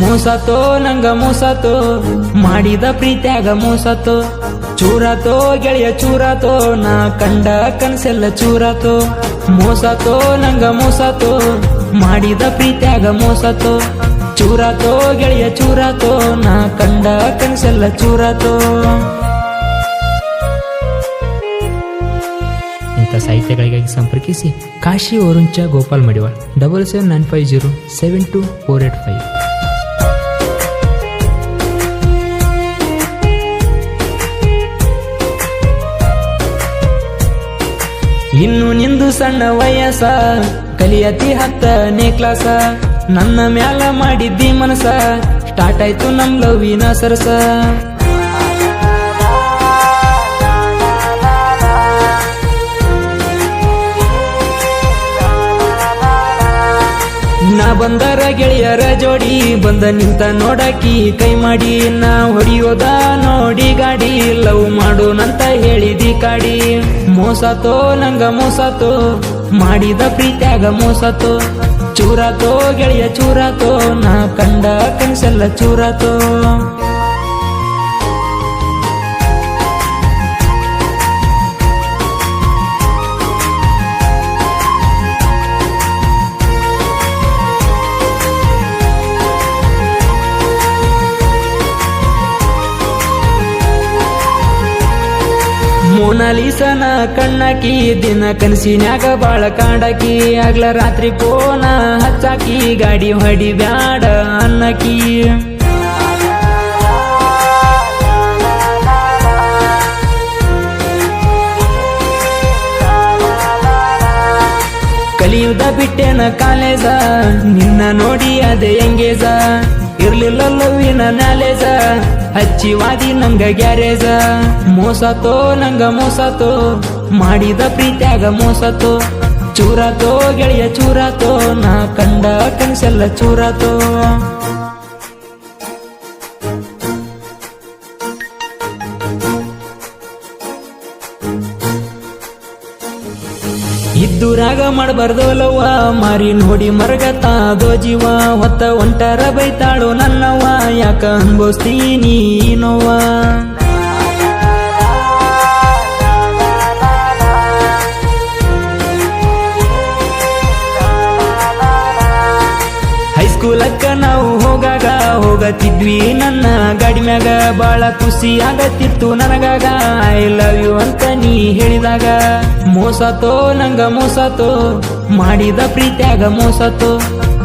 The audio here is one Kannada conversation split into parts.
ಮೋಸತೋ, ನಂಗ ಮೋಸತೋ, ಮಾಡಿದ ಪ್ರೀತ್ಯಾಗ ಮೋಸತೋ, ಚೂರಾತೋ, ಗೆಳೆಯ ಚೂರತೋ, ನಾ ಕಂಡ ಕನಸೆಲ್ಲ ಚೂರತೋ, ಮೋಸತೋ, ನಂಗ ಮೋಸತೋ, ಮಾಡಿದ ಪ್ರೀತ್ಯಾಗ ಮೋಸತೋ, ಚೂರಾತೋ, ಗೆಳೆಯ ಚೂರಾತೋ, ನಾ ಕಂಡ ಕನಸೆಲ್ಲ ಚೂರಾತೋ. ಇಂಥ ಸಾಹಿತ್ಯಗಳಿಗಾಗಿ ಸಂಪರ್ಕಿಸಿ Kashi ಓರುಂಚ Gopal Madiwal double seven nine five zero seven two four eight five ಇನ್ನು ನಿಂದು ಸಣ್ಣ ವಯಸ್ಸ, ಕಲಿಯತಿ ಹತ್ತನೇ ಕ್ಲಾಸ ನನ್ನ ಮ್ಯಾಲ ಮಾಡಿದ್ದಿ ಮನಸ ಸ್ಟಾರ್ಟ್ ಆಯ್ತು ನಮ್ ಲವಿನ ಸರಸ. ನಾ ಬಂದರ ಗೆಳೆಯರ ಜೋಡಿ, ಬಂದ ನಿಂತ ನೋಡಕಿ ಕೈ ಮಾಡಿ. ನಾ ಹೊಡಿಯೋದ ನೋಡಿ ಗಾಡಿ, ಲವ್ ಮಾಡೋನಂತ ಹೇಳಿದಿ ಕಾಡಿ. ಮೋಸತೋ ನಂಗ ಮೋಸತೋ ಮಾಡಿದ ಪ್ರೀತ್ಯಾಗ ಮೋಸತೋ ಚೂರಾತೋ ಗೆಳೆಯ ಚೂರಾತೋ ನಾ ಕಂಡ ಕನಸೆಲ್ಲ ಚೂರಾತೋ. ಮೋನಾಲಿಸನ ಕಣ್ಣಕಿ ದಿನ ಕನಸಿನ್ಯಾಗ ಬಾಳ ಕಾಂಡಕಿ ಆಗ್ಲ ರಾತ್ರಿ ಪೋನ ಹಚ್ಚಾಕಿ ಗಾಡಿ ಹೊಡಿ ಬ್ಯಾಡ ಅನ್ನಕಿ. ಕಲಿಯುದ ಬಿಟ್ಟೆನ ಕಾಲೇಜ? ನಿನ್ನ ನೋಡಿ ಅದೇ ಎಂಗೇಜ ಇರ್ಲಿಲ್ಲ ಲವ್ವಿನ ನಾಲೇಜ ಹಚ್ಚಿವಾದಿ ನಂಗ ಗ್ಯಾರೇಜ? ಮೋಸತೋ ನಂಗ ಮೋಸತೋ ಮಾಡಿದ ಪ್ರೀತ್ಯಾಗ ಮೋಸತೋ ಚೂರಾತೋ ಗೆಳೆಯ ಚೂರಾತೋ ನಾ ಕಂಡ ಕನಸೆಲ್ಲ ಚೂರಾತೋ ಇದ್ದುರಾಗ ಮಾಡಬಾರ್ದೋಲವ್ವ. ಮಾರಿ ನೋಡಿ ಮರಗತಾದೋ ಜೀವ. ಹೊತ್ತ ಒಂಟರ ಬೈತಾಳು ನನ್ನವ್ವ. ಯಾಕ ಅನ್ಭವಿಸ್ತೀನಿ ನೋವ ಹೈಸ್ಕೂಲಕ್ಕ ನಾವು ಹೋಗಾಗ ಹೋಗತಿದ್ವಿ. ನನ್ನ ಗಾಡಿ ಮ್ಯಾಗ ಬಾಳ ಖುಷಿ ಆಗತ್ತಿತ್ತು ನನಗಾಗ. ಐ ಲವ್ ಯು ಮೋಸತೋ ನಂಗ ಮೋಸತೋ ಮಾಡಿದ ಪ್ರೀತ್ಯಾಗ ಮೋಸತೋ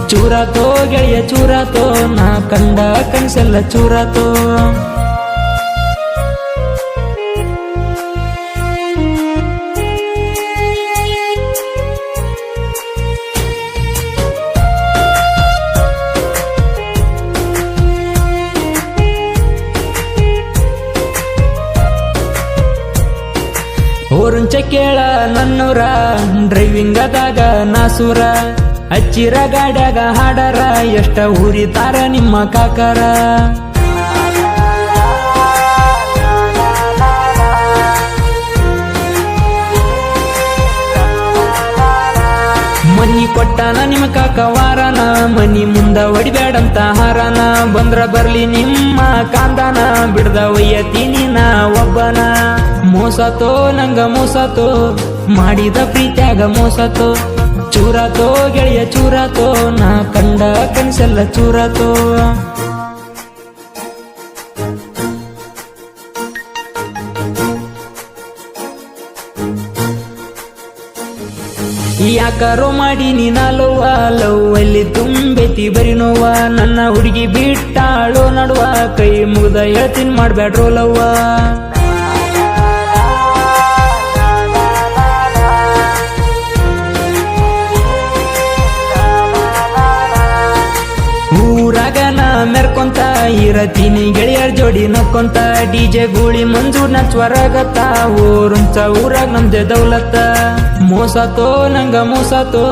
ಚೂರಾತೋ ಗೆಳೆಯ ಚೂರಾತೋ ನಾ ಕಂಡ ಕನಸೆಲ್ಲ ಚೂರಾತೋ. ಓರುಂಚ ಕೇಳ ನನ್ನೂರ. ಡ್ರೈವಿಂಗ್ ಅದಾಗ ನಾಸೂರ. ಹಚ್ಚಿರ ಗಾಡ್ಯಾಗ ಹಾಡರ. ಎಷ್ಟ ಊರಿತಾರ ನಿಮ್ಮ ಕಾಕರ. ಮನಿ ಕೊಟ್ಟಾನ ನಿಮ್ಮ ಕಾಕ ವಾರನ. ಮನಿ ಮುಂದ ಹೊಡಿಬೇಡಂತ ಹಾರನ. ಬಂದ್ರ ಬರ್ಲಿ ನಿಮ್ಮ ಕಾಂದನ. ಬಿಡ್ದ ಒಯ್ಯತೀನಿ ನಾ ಒಬ್ಬನ. ಮೋಸತೋ, ನಂಗ ಮೋಸತೋ, ಮಾಡಿದ ಪ್ರೀತ್ಯಾಗ ಮೋಸತೋ, ಚೂರಾತೋ, ಗೆಳೆಯ ಚೂರಾತೋ, ನಾ ಕಂಡ ಕನಸೆಲ್ಲ ಚೂರಾತೋ. ಯಾಕಾರೋ ಮಾಡಿ ನೀನಲ್ಲವ್ವ ಲವ್ ಅಲ್ಲಿ ತುಂಬೈತಿ ಬರಿ ನೋವ ನನ್ನ ಹುಡುಗಿ ಬಿಟ್ಟಾಳೋ ನಡುವ, ಕೈ ಮುಗ್ದ ಹೇಳ್ತೀನಿ ಮಾಡ್ಬೇಡ್ರೋ ಲವ್ವ. ಇರತೀನಿ ಗೆಳೆಯರ್ ಜೋಡಿ ನಕ್ಕೊಂತ ಡಿಜೆ ಗೂಳಿ ಮಂಜು ನಚ್ವರಗತ್ತ ಊರುಂಚ ಊರಾಗ ನಮ್ದೆ ದೌಲತ್ತ ಮೋಸತೋ ನಂಗ ಮೋಸತೋ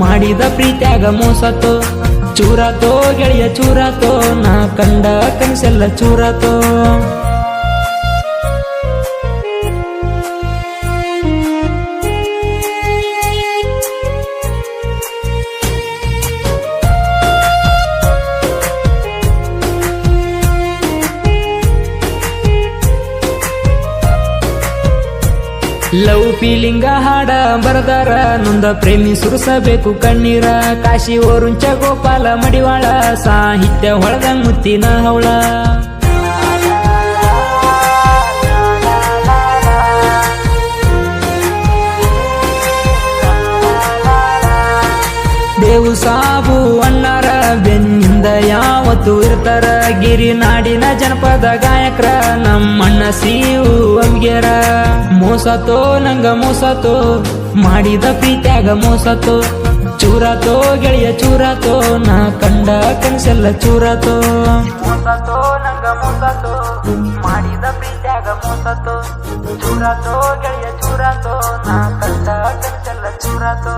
ಮಾಡಿದ ಪ್ರೀತ್ಯಾಗ ಮೋಸತೋ ಚೂರಾತೋ ಗೆಳೆಯ ಚೂರಾತೋ ನಾ ಕಂಡ ಕನಸೆಲ್ಲ ಚೂರಾತೋ ಲವ್ ಫೀಲಿಂಗ ಹಾಡ ಬರದಾರ, ನೊಂದ ಪ್ರೇಮಿ ಸುರಿಸಬೇಕು ಕಣ್ಣೀರ. ಕಾಶಿ ಓರುಂಚ ಗೋಪಾಲ ಮಡಿವಾಳ, ಸಾಹಿತ್ಯ ಹೊಳದ ಮುತ್ತಿನ ಹವಳ. ದೇವು ಸಾಬು ಅಣ್ಣಾರ, ಬೆನ್ನಿಂದ ಯಾವತ್ತು ಇರ್ತಾರ ಗಿರಿನಾಡಿನ ಜನಪದ ಗಾಯಕರ ನಮ್ಮಣ್ಣ ಸೀವು ಅಂಗ್ಯರ ಮೋಸತೋ ನಂಗ ಮೋಸತೋ ಮಾಡಿದ ಪ್ರೀತ್ಯಾಗ ಮೋಸತೋ ಚೂರಾತೋ ಗೆಳೆಯ ಚೂರಾತೋ ನಾ ಕಂಡ ಕನಸೆಲ್ಲ ಚೂರಾತೋ ಮೋಸತೋ ನಂಗ ಮೋಸತೋ ಮಾಡಿದ ಪ್ರೀತ್ಯಾಗ ಮೋಸತೋ ಚೂರಾತೋ ಗೆಳೆಯ ಚೂರಾತೋ ನಾ ಕಂಡ ಕನಸೆಲ್ಲ ಚೂರಾತೋ